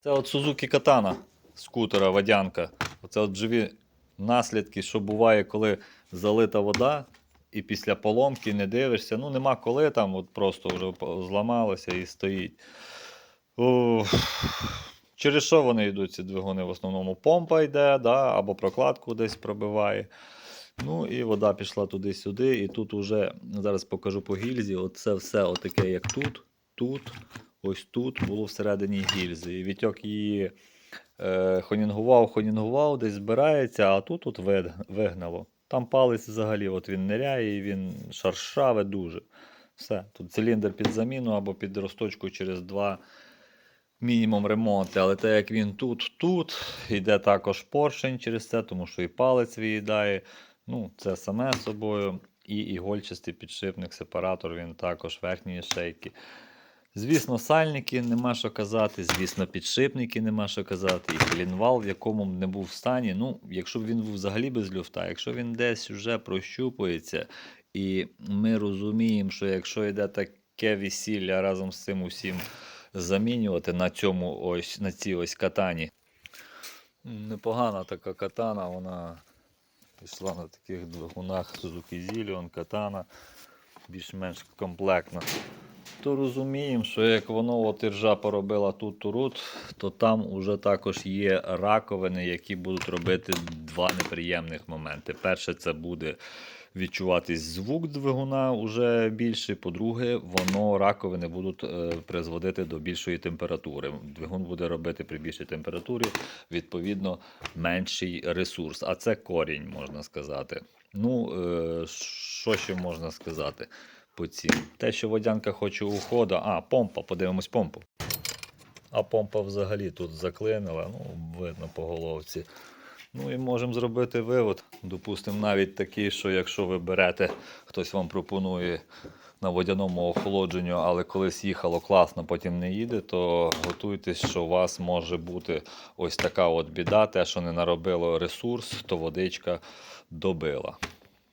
Це от Suzuki Katana скутера водянка. Оце от живі наслідки, що буває, коли залита вода, і після поломки не дивишся. Ну, нема коли там, от просто вже зламалося і стоїть. О, через що вони йдуть, ці двигуни? В основному помпа йде, да, або прокладку десь пробиває. Ну і вода пішла туди-сюди, і тут уже зараз покажу по гільзі. Оце все отаке, як тут, тут, ось тут було всередині гільзи. І Вітьок її е, хонінгував, хонінгував, десь збирається, а тут от вигнало. Там палець взагалі от він ниряє, і він шаршаве дуже. Все. Тут циліндр під заміну або під розточку через два мінімум ремонти. Але те, як він тут, тут, йде також поршень через це, тому що і палець виїдає. Ну, це саме собою. І ігольчастий підшипник, сепаратор, він також верхні шейки. Звісно, сальники нема що казати, звісно, підшипники нема що казати, і клінвал, в якому б не був в стані. Ну, якщо б він був взагалі без люфта, якщо він десь вже прощупується, і ми розуміємо, що якщо йде таке весілля разом з цим усім замінювати на цьому ось на цій ось катані. Непогана така катана, вона пішла на таких двигунах Suzuki Zillion, катана, більш-менш комплектна. То розуміємо, що як воно от іржа поробила тут турут, то там уже також є раковини, які будуть робити два неприємних моменти. Перше, це буде відчуватись звук двигуна уже більше. По-друге, воно раковини будуть е, призводити до більшої температури. Двигун буде робити при більшій температурі, відповідно, менший ресурс. А це корінь, можна сказати. Ну, е, що ще можна сказати? По цим. Те, що водянка хоче уходу. А, помпа, подивимось помпу. А помпа взагалі тут заклинила, ну, видно по головці. Ну і можемо зробити вивод. Допустимо, навіть такий, що якщо ви берете, хтось вам пропонує на водяному охолодженню, але колись їхало класно, потім не їде, то готуйтесь, що у вас може бути ось така от біда, те, що не наробило ресурс, то водичка добила.